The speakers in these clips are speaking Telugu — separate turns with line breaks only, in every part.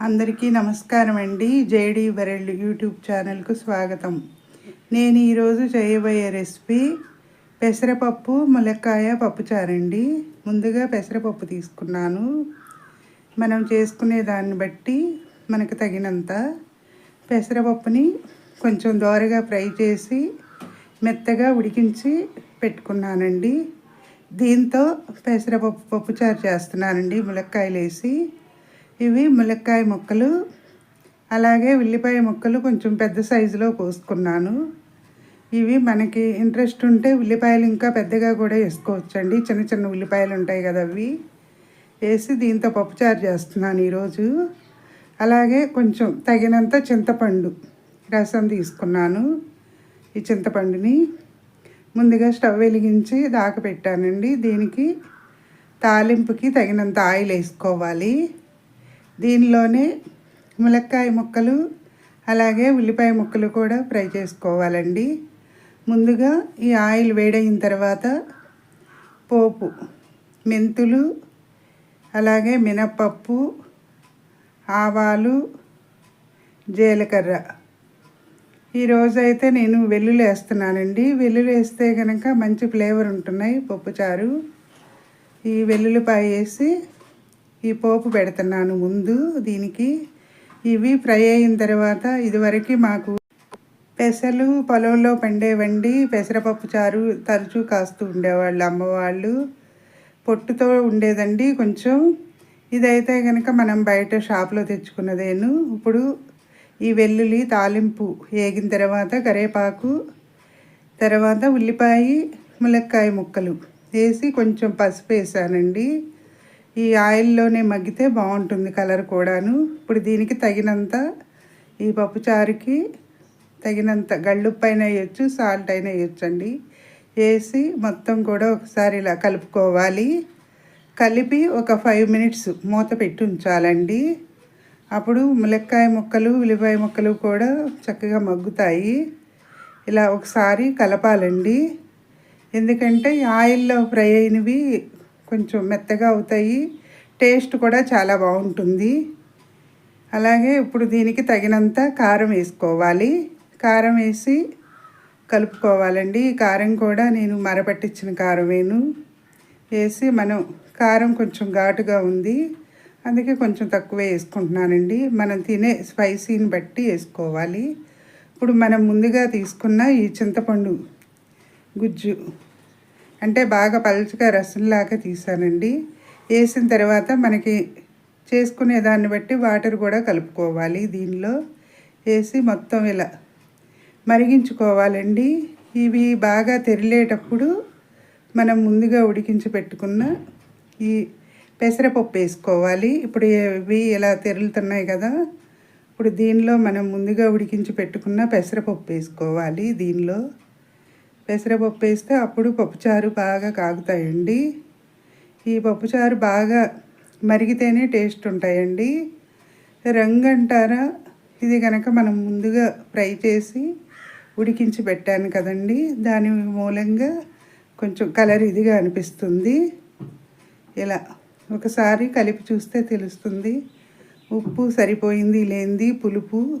అందరికీ నమస్కారం అండి. జేడి వరల్డ్ యూట్యూబ్ ఛానల్కు స్వాగతం. నేను ఈరోజు చేయబోయే రెసిపీ పెసరపప్పు ములక్కాయ పప్పుచారండి ముందుగా పెసరపప్పు తీసుకున్నాను. మనం చేసుకునే దాన్ని బట్టి మనకు తగినంత పెసరపప్పుని కొంచెం దోరగా ఫ్రై చేసి మెత్తగా ఉడికించి పెట్టుకున్నానండి. దీంతో పెసరపప్పు పప్పుచారు చేస్తున్నానండి. ములక్కాయలు వేసి ఇవి ములక్కాయ ముక్కలు అలాగే ఉల్లిపాయ ముక్కలు కొంచెం పెద్ద సైజులో కోసుకున్నాను. ఇవి మనకి ఇంట్రెస్ట్ ఉంటే ఉల్లిపాయలు ఇంకా పెద్దగా కూడా వేసుకోవచ్చండి. చిన్న చిన్న ఉల్లిపాయలు ఉంటాయి కదా అవి. వేసి దీంతో పప్పుచారు చేస్తున్నాను ఈరోజు. అలాగే కొంచెం తగినంత చింతపండు రసం తీసుకున్నాను ఈ చింతపండుని. ముందుగా స్టవ్ వెలిగించి దాక పెట్టానండి దీనికి తాలింపుకి తగినంత ఆయిల్ వేసుకోవాలి. దీనిలోనే ములక్కాయ ముక్కలు అలాగే ఉల్లిపాయ ముక్కలు కూడా ఫ్రై చేసుకోవాలండి. ముందుగా ఈ ఆయిల్ వేడైన తర్వాత పోపు మెంతులు అలాగే మినప్పప్పు ఆవాలు జీలకర్ర. ఈరోజైతే నేను వెల్లుల్లి వేస్తున్నానండి. వెల్లుల్లి వేస్తే కనుక మంచి ఫ్లేవర్ ఉంటున్నాయి పప్పుచారు. ఈ వెల్లుల్లిపాయ వేసి ఈ పోపు పెడుతున్నాను ముందు దీనికి. ఇవి ఫ్రై అయిన తర్వాత ఇదివరకు మాకు పెసలు పొలంలో పండేవండి. పెసరపప్పు చారు తరచూ కాస్తూ ఉండేవాళ్ళు అమ్మవాళ్ళు. పొట్టుతో ఉండేదండి కొంచెం. ఇదైతే కనుక మనం బయట షాప్లో తెచ్చుకున్నదేను. ఇప్పుడు ఈ వెల్లుల్లి తాలింపు వేగిన తర్వాత కరేపాకు తర్వాత ఉల్లిపాయ ములక్కాయ ముక్కలు వేసి కొంచెం పసుపు వేసానండి. ఈ ఆయిల్లోనే మగ్గితే బాగుంటుంది కలర్ కూడాను. ఇప్పుడు దీనికి తగినంత ఈ పప్పుచారుకి తగినంత గళ్ళుప్పు అయినా వేయచ్చు సాల్ట్ అయినా వేయచ్చు అండి వేసి మొత్తం కూడా ఒకసారి ఇలా కలుపుకోవాలి. కలిపి ఒక ఫైవ్ మినిట్స్ మూత పెట్టి ఉంచాలండి. అప్పుడు ములక్కాయ ముక్కలు ఉల్లిపాయ ముక్కలు కూడా చక్కగా మగ్గుతాయి. ఇలా ఒకసారి కలపాలండి. ఎందుకంటే ఆయిల్లో ఫ్రై అయినవి కొంచెం మెత్తగా అవుతాయి. టేస్ట్ కూడా చాలా బాగుంటుంది. అలాగే ఇప్పుడు దీనికి తగినంత కారం వేసుకోవాలి. కారం వేసి కలుపుకోవాలండి. ఈ కారం కూడా నేను మరపట్టించిన కారమేను. వేసి మనం కారం కొంచెం ఘాటుగా ఉంది. అందుకే కొంచెం తక్కువ వేసుకుంటున్నానండి. మనం తినే స్పైసీని బట్టి వేసుకోవాలి. ఇప్పుడు మనం ముందుగా తీసుకున్న ఈ చింతపండు గుజ్జు అంటే బాగా పలుచగా రసంలాగా తీసానండి. వేసిన తర్వాత మనకి చేసుకునే దాన్ని బట్టి వాటర్ కూడా కలుపుకోవాలి దీనిలో. వేసి మొత్తం ఇలా మరిగించుకోవాలండి. ఇవి బాగా తెరిలేటప్పుడు మనం ముందుగా ఉడికించి పెట్టుకున్న ఈ పెసరపప్పు వేసుకోవాలి. ఇప్పుడు ఇవి ఇలా తెరులుతున్నాయి కదా ఇప్పుడు దీనిలో మనం ముందుగా ఉడికించి పెట్టుకున్న పెసరపప్పు వేసుకోవాలి దీనిలో. పెసరపప్పు వేస్తే అప్పుడు పప్పుచారు బాగా కాగుతాయండి. ఈ పప్పుచారు బాగా మరిగితేనే టేస్ట్ ఉంటాయండి. రంగు అంటారా? ఇది కనుక మనం ముందుగా ఫ్రై చేసి ఉడికించి పెట్టాను కదండి. దాని మూలంగా కొంచెం కలర్ ఇదిగా అనిపిస్తుంది. ఇలా ఒకసారి కలిపి చూస్తే తెలుస్తుంది. ఉప్పు సరిపోయింది లేనిది పులుపు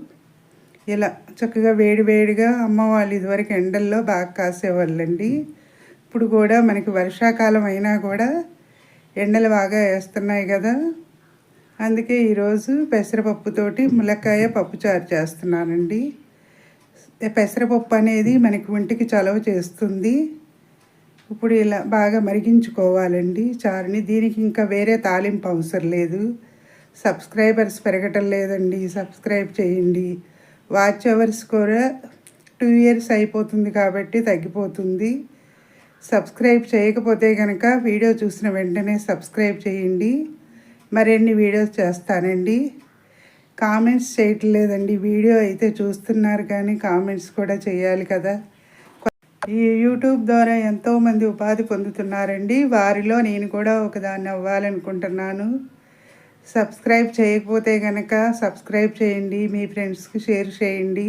ఇలా చక్కగా వేడి వేడిగా అమ్మ వాళ్ళు ఇదివరకు ఎండల్లో బాగా కాసేవాళ్ళండి. ఇప్పుడు కూడా మనకి వర్షాకాలం అయినా కూడా ఎండలు బాగా వేస్తున్నాయి కదా. అందుకే ఈరోజు పెసరపప్పుతోటి ములక్కాయ పప్పుచారు చేస్తున్నానండి. పెసరపప్పు అనేది మనకి ఒంటికి చలవ చేస్తుంది. ఇప్పుడు ఇలా బాగా మరిగించుకోవాలండి చారుని. దీనికి ఇంకా వేరే తాలింపు అవసరం లేదు. సబ్స్క్రైబర్స్ పెరగటం లేదండి. సబ్స్క్రైబ్ చేయండి. వాచ్ అవర్స్ కూడా టూ ఇయర్స్ అయిపోతుంది కాబట్టి తగ్గిపోతుంది. సబ్స్క్రైబ్ చేయకపోతే కనుక వీడియో చూసిన వెంటనే సబ్స్క్రైబ్ చేయండి. మరిన్ని వీడియోస్ చేస్తానండి. కామెంట్స్ చేయట్లేదండి. వీడియో అయితే చూస్తున్నారు కానీ కామెంట్స్ కూడా చేయాలి కదా. ఈ యూట్యూబ్ ద్వారా ఎంతోమంది ఉపాధి పొందుతున్నారండి. వారిలో నేను కూడా ఒకదాన్ని అవ్వాలనుకుంటున్నాను. సబ్స్క్రైబ్ చేయకపోతే కనుక సబ్స్క్రైబ్ చేయండి మీ ఫ్రెండ్స్కి షేర్ చేయండి.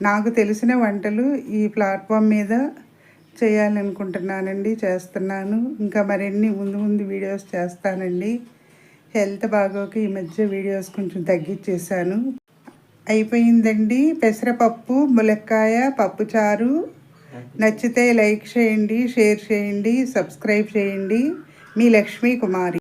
నాకు తెలిసిన వంటలు ఈ ప్లాట్ఫామ్ మీద చేయాలనుకుంటున్నానండి చేస్తున్నాను. ఇంకా మరిన్ని ముందు ముందు వీడియోస్ చేస్తానండి. హెల్త్ బాగోక ఈ మధ్య వీడియోస్ కొంచెం తగ్గించేశాను అయిపోయిందండి. పెసరపప్పు ములక్కాయ పప్పుచారు నచ్చితే లైక్ చేయండి షేర్ చేయండి సబ్స్క్రైబ్ చేయండి. మీ లక్ష్మీ కుమారి.